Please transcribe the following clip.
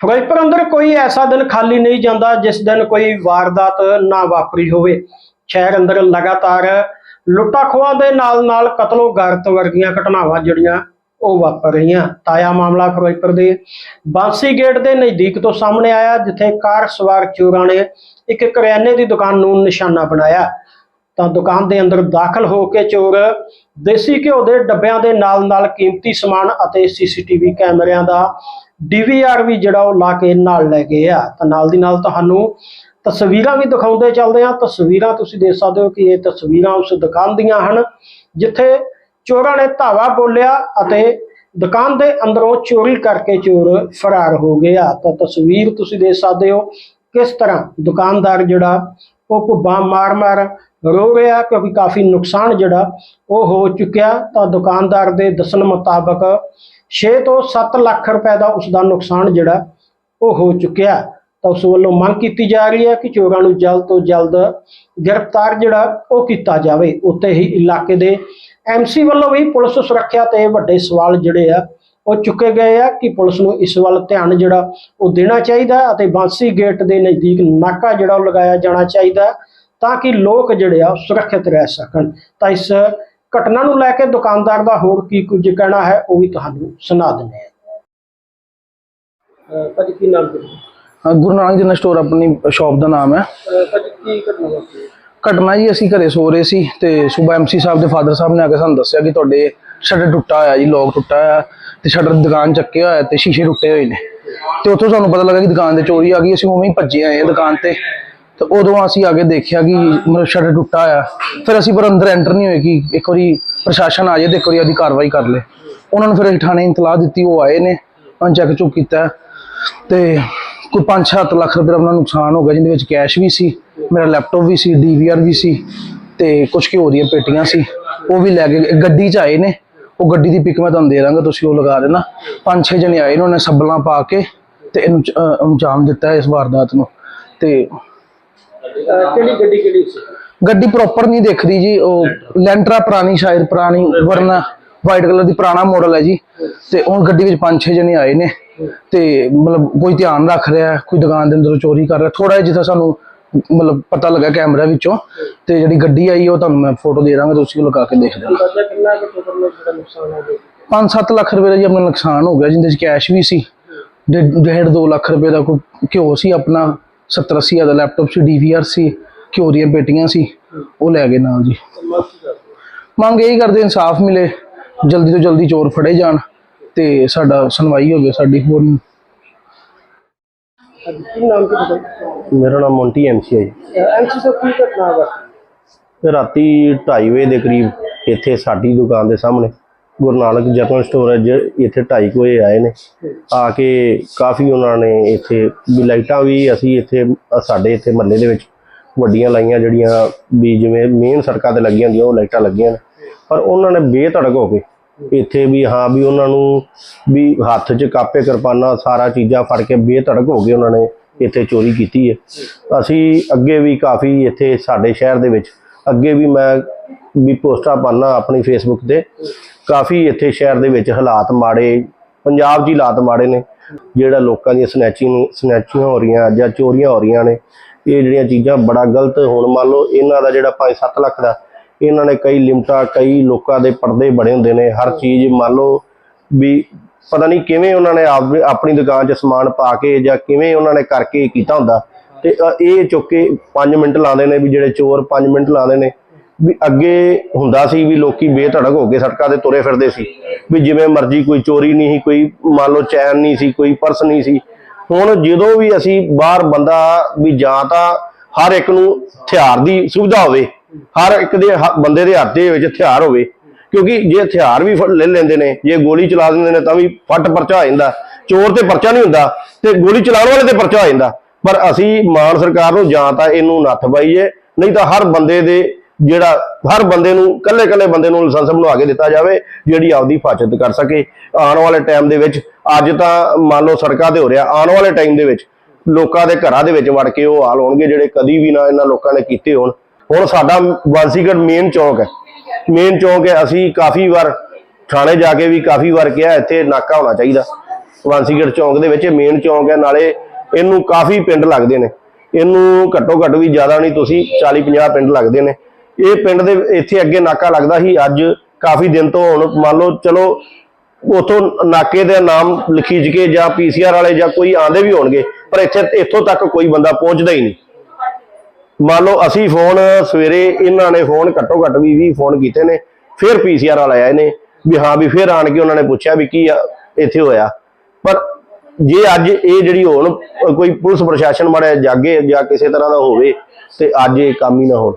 ਫਿਰੋਜ਼ਪੁਰ ਅੰਦਰ ਕੋਈ ਐਸਾ ਦਿਨ ਖਾਲੀ ਨਹੀਂ ਜਾਂਦਾ ਜਿਸ ਦਿਨ ਕੋਈ ਵਾਰਦਾਤ ਨਾ ਵਾਪਰੀ ਹੋਵੇ। ਸ਼ਹਿਰ ਅੰਦਰ ਲਗਾਤਾਰ ਲੁੱਟਾਂ ਖੋਹਾਂ ਦੇ ਨਾਲ ਨਾਲ ਕਤਲੋ ਗਾਰਤ ਵਰਗੀਆਂ ਘਟਨਾਵਾਂ ਜਿਹੜੀਆਂ ਉਹ ਵਾਪਰ ਰਹੀਆਂ। ਤਾਇਆ ਮਾਮਲਾ ਫਿਰੋਜ਼ਪੁਰ ਦੇ ਬਾਂਸੀ ਗੇਟ ਦੇ ਨਜ਼ਦੀਕ ਤੋਂ ਸਾਹਮਣੇ ਆਇਆ, ਜਿੱਥੇ ਕਾਰ ਸਵਾਰ ਚੋਰਾਂ ਨੇ ਇੱਕ ਕਰਿਆਨੇ ਦੀ ਦੁਕਾਨ ਨੂੰ ਨਿਸ਼ਾਨਾ ਬਣਾਇਆ। ਤਾਂ ਦੁਕਾਨ ਦੇ ਅੰਦਰ ਦਾਖਲ ਹੋ ਕੇ ਚੋਰ ਦੇਸੀ ਘਿਓ ਦੇ ਡੱਬਿਆਂ ਦੇ ਨਾਲ ਨਾਲ ਕੀਮਤੀ ਸਮਾਨ ਅਤੇ ਸੀਸੀਟੀਵੀ ਕੈਮਰਿਆਂ ਦਾ ਡੀਵੀਆਰ ਵੀ ਜਿਹੜਾ ਉਹ ਲਾ ਕੇ ਨਾਲ ਲੈ ਗਏ ਆ। ਤਾਂ ਨਾਲ ਦੀ ਨਾਲ ਤੁਹਾਨੂੰ ਤਸਵੀਰਾਂ ਵੀ ਦਿਖਾਉਂਦੇ ਚੱਲਦੇ ਆ ਤਸਵੀਰਾਂ ਤੁਸੀਂ ਦੇਖ ਸਕਦੇ ਹੋ ਕਿ ਇਹ ਤਸਵੀਰਾਂ ਉਸ ਦੁਕਾਨ ਦੀਆਂ ਹਨ, ਜਿੱਥੇ ਚੋਰਾਂ ਨੇ ਧਾਵਾ ਬੋਲਿਆ ਅਤੇ ਦੁਕਾਨ ਦੇ ਅੰਦਰੋਂ ਚੋਰੀ ਕਰਕੇ ਚੋਰ ਫਰਾਰ ਹੋ ਗਏ ਆ। ਤਾਂ ਤਸਵੀਰ ਤੁਸੀਂ ਦੇਖ ਸਕਦੇ ਹੋ ਕਿਸ ਤਰ੍ਹਾਂ ਦੁਕਾਨਦਾਰ ਜਿਹੜਾ ਉਹ ਭੁੱਬਾਂ ਮਾਰ-ਮਾਰ ਰੋ ਰਿਹਾ ਕਿਉਂਕਿ ਕਾਫੀ ਨੁਕਸਾਨ ਜਿਹੜਾ ਉਹ ਹੋ ਚੁੱਕਿਆ ਤਾਂ ਦੁਕਾਨਦਾਰ ਦੇ ਦੱਸਣ ਮੁਤਾਬਕ 6 ਤੋਂ 7 ਲੱਖ ਰੁਪਏ ਦਾ ਉਸ ਦਾ ਨੁਕਸਾਨ ਜਿਹੜਾ ਉਹ ਹੋ ਚੁੱਕਿਆ ਤਾਂ ਉਸ ਵੱਲੋਂ ਮੰਗ ਕੀਤੀ ਜਾ ਰਹੀ ਹੈ ਕਿ ਚੋਰਾਂ ਨੂੰ ਜਲਦ ਤੋਂ ਜਲਦ ਗ੍ਰਿਫਤਾਰ ਜਿਹੜਾ ਉਹ ਕੀਤਾ ਜਾਵੇ। ਉੱਤੇ ਹੀ ਇਲਾਕੇ ਦੇ ਐਮਸੀ ਵੱਲੋਂ ਵੀ ਪੁਲਿਸ ਸੁਰੱਖਿਆ ਤੇ ਵੱਡੇ ਸਵਾਲ ਜਿਹੜੇ ਆ ਉਹ ਚੁੱਕੇ ਗਏ ਆ ਕਿ ਪੁਲਿਸ ਨੂੰ ਇਸ ਵੱਲ ਧਿਆਨ ਜਿਹੜਾ ਉਹ ਦੇਣਾ ਚਾਹੀਦਾ ਅਤੇ ਬਾਂਸੀ ਗੇਟ ਦੇ ਨਜ਼ਦੀਕ ਨਾਕਾ ਜਿਹੜਾ ਉਹ ਲਗਾਇਆ ਜਾਣਾ ਚਾਹੀਦਾ ਤਾਂ ਕਿ ਲੋਕ ਜਿਹੜੇ ਆ ਸੁਰੱਖਿਅਤ ਰਹਿ ਸਕਣ। ਤਾਂ ਇਸ ਘਟਨਾ ਨੂੰ ਲੈ ਕੇ ਦੁਕਾਨਦਾਰ ਦਾ ਹੋਰ ਕੀ ਕੁਝ ਕਹਿਣਾ ਹੈ ਉਹ ਵੀ ਤੁਹਾਨੂੰ ਸੁਣਾ ਦਿੰਦੇ ਆ ਭਾਜੀ ਕੀ ਨਾਮ ਹੈ ਗੁਰੂ ਨਾਨਕ ਜਨਰਲ ਸਟੋਰ ਆਪਣੀ ਸ਼ਾਪ ਦਾ ਨਾਮ ਹੈ। ਭਾਜੀ ਕੀ ਘਟਨਾ ਵਾਪਰੀ? ਘਟਨਾ ਜੀ ਅਸੀਂ ਘਰੇ ਸੋ ਰਹੇ ਸੀ ਤੇ ਸਵੇਰ ਐਮਸੀ ਸਾਹਿਬ ਦੇ ਫਾਦਰ ਸਾਹਿਬ ਨੇ ਆ ਕੇ ਸਾਨੂੰ ਦੱਸਿਆ ਕਿ ਤੁਹਾਡੇ ਸ਼ਟਰ ਟੁੱਟਾ ਹੋਇਆ ਜੀ ਲੋਕ ਟੁੱਟਾ ਹੋਇਆ ਤੇ ਸ਼ਟਰ ਦੁਕਾਨ ਚੱਕਿਆ ਹੋਇਆ ਤੇ ਸ਼ੀਸ਼ੇ ਟੁੱਟੇ ਹੋਏ ਨੇ। ਤੇ ਉੱਥੋਂ ਸਾਨੂੰ ਪਤਾ ਲੱਗਾ ਕਿ ਦੁਕਾਨ ਤੇ ਚੋਰੀ ਆ ਗਈ ਅਸੀਂ ਉਵੇਂ ਹੀ ਭੱਜੇ ਆਏ ਦੁਕਾਨ ਤੇ। ਤੇ ਉਦੋਂ ਅਸੀਂ ਆ ਕੇ ਦੇਖਿਆ ਕਿ ਮਤਲਬ ਸ਼ਟਰ ਟੁੱਟਾ ਹੋਇਆ। ਫਿਰ ਅਸੀਂ ਪਰ ਅੰਦਰ ਐਂਟਰ ਨਹੀਂ ਹੋਏ ਕਿ ਇੱਕ ਵਾਰੀ ਪ੍ਰਸ਼ਾਸਨ ਆ ਜਾਏ ਤੇ ਇੱਕ ਵਾਰੀ ਉਹਦੀ ਕਾਰਵਾਈ ਕਰ ਲੇ। ਉਹਨਾਂ ਨੂੰ ਫਿਰ ਅਸੀਂ ਥਾਣੇ ਇਤਲਾਹ ਦਿੱਤੀ, ਉਹ ਆਏ ਨੇ, ਉਹਨਾਂ ਚੈੱਕ ਚੁੱਕ ਕੀਤਾ। ਤੇ ਕੋਈ 5-7 ਲੱਖ ਰੁਪਏ ਦਾ ਆਪਣਾ ਨੁਕਸਾਨ ਹੋ ਗਿਆ, ਜਿਹਦੇ ਵਿੱਚ ਕੈਸ਼ ਵੀ ਸੀ, ਮੇਰਾ ਲੈਪਟਾਪ ਵੀ ਸੀ ਡੀਵੀਆਰ ਵੀ ਸੀ, ਤੇ ਕੁਝ ਘਿਓ ਦੀਆਂ ਪੇਟੀਆਂ ਸੀ। ਉਹ ਵੀ ਲੈ ਕੇ ਗਏ। ਗੱਡੀ 'ਚ ਆਏ ਨੇ। ਉਹ ਗੱਡੀ ਦੀ ਪਿਕ ਮੈਂ ਤੁਹਾਨੂੰ ਦੇ ਦਾਂਗਾ, ਤੁਸੀਂ ਉਹ ਲਗਾ ਦੇਣਾ। ਪੰਜ ਛੇ ਜਣੇ ਆਏ ਨੇ, ਉਹਨੇ ਸੱਬਲਾਂ ਪਾ ਕੇ ਤੇ ਇਹਨੂੰ ਅੰਜਾਮ ਦਿੱਤਾ ਇਸ ਵਾਰਦਾਤ ਨੂੰ। ਤੇ ਕਿਹੜੀ ਗੱਡੀ ਕਿਹੜੀ ਸੀ? ਗੱਡੀ ਪ੍ਰੋਪਰ ਨਹੀਂ ਦਿਖ ਰਹੀ ਜੀ ਉਹ ਲੈਂਟਰਾ ਪੁਰਾਣੀ ਸ਼ਾਇਦ ਪੁਰਾਣੀ ਵਰਨਾ ਵਾਈਟ ਕਲਰ ਦੀ ਪੁਰਾਣਾ ਮਾਡਲ ਹੈ ਜੀ। ਤੇ ਉਹ ਗੱਡੀ ਵਿੱਚ ਪੰਜ ਛੇ ਜਣੇ ਆਏ ਨੇ। ਤੇ ਮਤਲਬ ਕੋਈ ਧਿਆਨ ਰੱਖ ਰਿਹਾ ਕੋਈ ਦੁਕਾਨ ਦੇ ਅੰਦਰੋਂ ਚੋਰੀ ਕਰ ਰਿਹਾ। ਥੋੜਾ ਜਿਹਾ ਸਾਨੂੰ ਮਤਲਬ ਪਤਾ ਲੱਗਾ ਕੈਮਰਾ ਵਿੱਚੋਂ ਤੇ ਜਿਹੜੀ ਗੱਡੀ ਆਈ ਉਹ ਤੁਹਾਨੂੰ ਮੈਂ ਫੋਟੋ ਦੇ ਦਾਂਗਾ ਤੁਸੀਂ ਉਹ ਲਗਾ ਕੇ ਦੇਖ ਲੈਣਾ ਅੰਦਾਜ਼ਾ ਕਿੰਨਾ ਕੁ ਟੋਟਲ ਜਿਹੜਾ ਨੁਕਸਾਨ ਹੋ ਗਿਆ? 5-7 ਲੱਖ ਰੁਪਏ ਦਾ ਜੀ ਆਪਣਾ ਨੁਕਸਾਨ ਹੋ ਗਿਆ ਜਿੰਦੇ ਚ ਕੈਸ਼ ਵੀ ਸੀ। ਡੇਢ 2 ਲੱਖ ਰੁਪਏ ਦਾ ਕੋਈ ਘਿਓ ਸੀ ਆਪਣਾ। 70-80 ਹਜ਼ਾਰ ਦਾ ਲੈਪਟਾਪ ਸੀ ਡੀਵੀਆਰ ਸੀ ਘਿਓ ਦੀਆਂ ਪੇਟੀਆਂ ਸੀ ਉਹ ਲੈ ਗਏ ਨਾਲ ਜੀ। ਮੰਗ ਇਹੀ ਕਰਦੇ ਇਨਸਾਫ ਮਿਲੇ ਜਲਦੀ ਤੋਂ ਜਲਦੀ ਚੋਰ ਫੜੇ ਜਾਣ ਤੇ ਸਾਡਾ ਸੁਣਵਾਈ ਹੋਵੇ ਸਾਡੀ ਹੋਰ ਮੇਰਾ ਨਾਮ ਮੌਂਟੀ ਐਮਸੀ ਹੈ ਜੀ। ਐਮਸੀ ਸਾਹਿਬ ਕੀ ਘਟਨਾ ਵਾਪਰੀ? ਰਾਤੀ 2:30 ਵਜੇ ਦੇ ਕਰੀਬ ਇੱਥੇ ਸਾਡੀ ਦੁਕਾਨ ਦੇ ਸਾਹਮਣੇ ਗੁਰੂ ਨਾਨਕ ਜਨਰਲ ਸਟੋਰੇਜ ਇੱਥੇ 2:30 ਵਜੇ ਆਏ ਨੇ। ਆ ਕੇ ਕਾਫੀ ਉਹਨਾਂ ਨੇ ਇੱਥੇ ਵੀ ਲਾਈਟਾਂ ਵੀ ਅਸੀਂ ਇੱਥੇ, ਸਾਡੇ ਇੱਥੇ ਮਹੱਲੇ ਦੇ ਵਿੱਚ ਵੱਡੀਆਂ ਲਾਈਆਂ ਜਿਹੜੀਆਂ ਵੀ ਜਿਵੇਂ ਮੇਨ ਸੜਕਾਂ ਤੇ ਲੱਗੀਆਂ ਹੁੰਦੀਆਂ, ਉਹ ਲਾਈਟਾਂ ਲੱਗੀਆਂ ਨੇ। ਪਰ ਉਹਨਾਂ ਨੇ ਬੇਧੜਕ ਹੋ ਕੇ ਇੱਥੇ ਵੀ ਹਾਂ ਵੀ ਉਹਨਾਂ ਨੂੰ ਵੀ ਹੱਥ 'ਚ ਕਾਪੇ, ਕਿਰਪਾਨਾਂ, ਸਾਰਾ ਚੀਜ਼ਾਂ ਫੜ ਕੇ ਬੇਧੜਕ ਹੋ ਕੇ ਉਹਨਾਂ ਨੇ ਇੱਥੇ ਚੋਰੀ ਕੀਤੀ ਹੈ। ਅਸੀਂ ਅੱਗੇ ਵੀ ਕਾਫੀ ਇੱਥੇ ਸਾਡੇ ਸ਼ਹਿਰ ਦੇ ਵਿੱਚ ਅੱਗੇ ਵੀ ਮੈਂ ਵੀ ਪੋਸਟਾਂ ਪਾਣਾ ਆਪਣੀ ਫੇਸਬੁੱਕ ਤੇ। ਕਾਫੀ ਇੱਥੇ ਸ਼ਹਿਰ ਦੇ ਵਿੱਚ ਹਾਲਾਤ ਮਾੜੇ, ਪੰਜਾਬ 'ਚ ਹੀ ਹਾਲਾਤ ਮਾੜੇ ਨੇ। ਜਿਹੜਾ ਲੋਕਾਂ ਦੀਆਂ ਸਨੈਚਿੰਗ ਨੂੰ, ਸਨੈਚੀਆਂ ਹੋ ਰਹੀਆਂ ਜਾਂ ਚੋਰੀਆਂ ਹੋ ਰਹੀਆਂ ਨੇ, ਇਹ ਜਿਹੜੀਆਂ ਚੀਜ਼ਾਂ ਬੜਾ ਗਲਤ ਹੁਣ ਮੰਨ ਲਓ ਇਹਨਾਂ ਦਾ ਜਿਹੜਾ 5-7 ਲੱਖ ਦਾ, ਇਹਨਾਂ ਨੇ ਕਈ ਲਿਮਟਾਂ, ਕਈ ਲੋਕਾਂ ਦੇ ਪਰਦੇ ਬਣੇ ਹੁੰਦੇ ਨੇ। ਹਰ ਚੀਜ਼ ਮੰਨ ਲਓ ਵੀ ਪਤਾ ਨਹੀਂ ਕਿਵੇਂ ਉਹਨਾਂ ਨੇ ਆਪ ਆਪਣੀ ਦੁਕਾਨ 'ਚ ਸਮਾਨ ਪਾ ਕੇ ਜਾਂ ਕਿਵੇਂ ਉਹਨਾਂ ਨੇ ਕਰਕੇ ਕੀਤਾ ਹੁੰਦਾ। ਤੇ ਇਹ ਚੁੱਕ ਕੇ 5 ਮਿੰਟ ਲਾਉਂਦੇ ਨੇ ਵੀ ਜਿਹੜੇ ਚੋਰ 5 ਮਿੰਟ ਲਾਉਂਦੇ ਨੇ। ਵੀ ਅੱਗੇ ਹੁੰਦਾ ਸੀ ਵੀ ਲੋਕੀ ਬੇਧੜਕ ਹੋ ਕੇ ਸੜਕਾਂ ਤੇ ਤੁਰੇ ਫਿਰਦੇ ਸੀ। ਵੀ ਜਿਵੇਂ ਮਰਜ਼ੀ ਕੋਈ ਚੋਰੀ ਨਹੀਂ ਸੀ, ਕੋਈ ਮੰਨ ਲਓ ਚੈਨ ਨਹੀਂ ਸੀ, ਕੋਈ ਪਰਸ ਨਹੀਂ ਸੀ। ਹੁਣ ਜਦੋਂ ਵੀ ਅਸੀਂ ਬਾਹਰ ਬੰਦਾ ਵੀ ਜਾਂ ਤਾਂ ਹਰ ਇੱਕ ਨੂੰ ਹਥਿਆਰ ਦੀ ਸੁਵਿਧਾ ਹੋਵੇ, ਹਰ ਇੱਕ ਦੇ ਬੰਦੇ ਦੇ ਹੱਥ ਦੇ ਵਿੱਚ ਹਥਿਆਰ ਹੋਵੇ, ਕਿਉਂਕਿ ਜੇ ਹਥਿਆਰ ਵੀ ਫੜ- ਲੈ ਲੈਂਦੇ ਨੇ, ਜੇ ਗੋਲੀ ਚਲਾ ਦਿੰਦੇ ਨੇ ਤਾਂ ਵੀ ਫੱਟ ਪਰਚਾ ਹੋ ਜਾਂਦਾ। ਚੋਰ ਤੇ ਪਰਚਾ ਨਹੀਂ ਹੁੰਦਾ ਤੇ ਗੋਲੀ ਚਲਾਉਣ ਵਾਲੇ ਤੇ ਪਰਚਾ ਹੋ ਜਾਂਦਾ। ਪਰ ਅਸੀਂ ਮਾਨ ਸਰਕਾਰ ਨੂੰ ਜਾਂ ਤਾਂ ਇਹਨੂੰ ਨੱਥ ਪਾਈਏ, ਨਹੀਂ ਤਾਂ ਹਰ ਬੰਦੇ ਦੇ ਜਿਹੜਾ ਹਰ ਬੰਦੇ ਨੂੰ ਕੱਲੇ ਕੱਲੇ ਬੰਦੇ ਨੂੰ ਲਾਇਸੈਂਸ ਬਣਵਾ ਕੇ ਦਿੱਤਾ ਜਾਵੇ, ਜਿਹੜੀ ਆਪਦੀ ਹਿਫਾਜ਼ਤ ਕਰ ਸਕੇ। ਆਉਣ ਵਾਲੇ ਟਾਈਮ ਦੇ ਵਿੱਚ, ਅੱਜ ਤਾਂ ਮੰਨ ਲਓ ਸੜਕਾਂ ਤੇ ਹੋ ਰਿਹਾ, ਆਉਣ ਵਾਲੇ ਟਾਈਮ ਦੇ ਵਿੱਚ ਲੋਕਾਂ ਦੇ ਘਰਾਂ ਦੇ ਵਿੱਚ ਵੜ ਕੇ ਉਹ ਹਾਲ ਹੋਣਗੇ, ਜਿਹੜੇ ਕਦੀ ਵੀ ਨਾ ਇਹਨਾਂ ਲੋਕਾਂ ਨੇ ਕੀਤੇ ਹੋਣ। ਹੁਣ ਸਾਡਾ ਵਾਂਸੀਗੜ ਮੇਨ ਚੌਂਕ ਹੈ। ਮੇਨ ਚੌਂਕ ਹੈ, ਅਸੀਂ ਕਾਫੀ ਵਾਰ ਥਾਣੇ ਜਾ ਕੇ ਵੀ ਕਾਫੀ ਵਾਰ ਕਿਹਾ, ਇੱਥੇ ਨਾਕਾ ਹੋਣਾ ਚਾਹੀਦਾ। ਵਾਂਸੀਗੜ ਚੌਂਕ ਦੇ ਵਿੱਚ ਮੇਨ ਚੌਂਕ ਹੈ, ਨਾਲੇ ਇਹਨੂੰ ਕਾਫੀ ਪਿੰਡ ਲੱਗਦੇ ਨੇ। ਇਹਨੂੰ ਘੱਟੋ ਘੱਟ ਵੀ ਜ਼ਿਆਦਾ ਨਹੀਂ, ਤੁਸੀਂ 40 50 ਪਿੰਡ ਲੱਗਦੇ ਨੇ। ਇਹ ਪਿੰਡ ਦੇ ਇੱਥੇ ਅੱਗੇ ਨਾਕਾ ਲੱਗਦਾ ਸੀ। ਅੱਜ ਕਾਫੀ ਦਿਨ ਤੋਂ ਹੁਣ ਮੰਨ ਲਓ ਚਲੋ ਉਥੋਂ ਨਾਕੇ ਦੇ ਨਾਮ ਲਿਖੀਜ ਕੇ ਜਾਂ ਪੀਸੀਆਰ ਵਾਲੇ ਜਾਂ ਕੋਈ ਆਂਦੇ ਵੀ ਹੋਣਗੇ, ਪਰ ਇੱਥੇ ਇੱਥੋਂ ਤੱਕ ਕੋਈ ਬੰਦਾ ਪਹੁੰਚਦਾ ਹੀ ਨਹੀਂ। ਮੰਨ ਲਓ ਅਸੀਂ ਫੋਨ ਸਵੇਰੇ ਇਹਨਾਂ ਨੇ ਫੋਨ ਘੱਟੋ ਘੱਟ ਵੀ 20 ਫੋਨ ਕੀਤੇ ਨੇ, ਫਿਰ ਪੀਸੀਆਰ ਵਾਲੇ ਆਏ ਨੇ ਵੀ ਹਾਂ ਵੀ ਫਿਰ ਆਣ ਕੇ ਉਹਨਾਂ ਨੇ ਪੁੱਛਿਆ ਵੀ ਕੀ ਆ, ਇੱਥੇ ਹੋਇਆ। ਪਰ ਜੇ ਅੱਜ ਇਹ ਜਿਹੜੀ ਹੋਣ ਕੋਈ ਪੁਲਿਸ ਪ੍ਰਸ਼ਾਸਨ ਮਾੜਾ ਜਾਗੇ ਜਾਂ ਕਿਸੇ ਤਰ੍ਹਾਂ ਦਾ ਹੋਵੇ ਤੇ ਅੱਜ ਇਹ ਕੰਮ ਹੀ ਨਾ ਹੋਣ।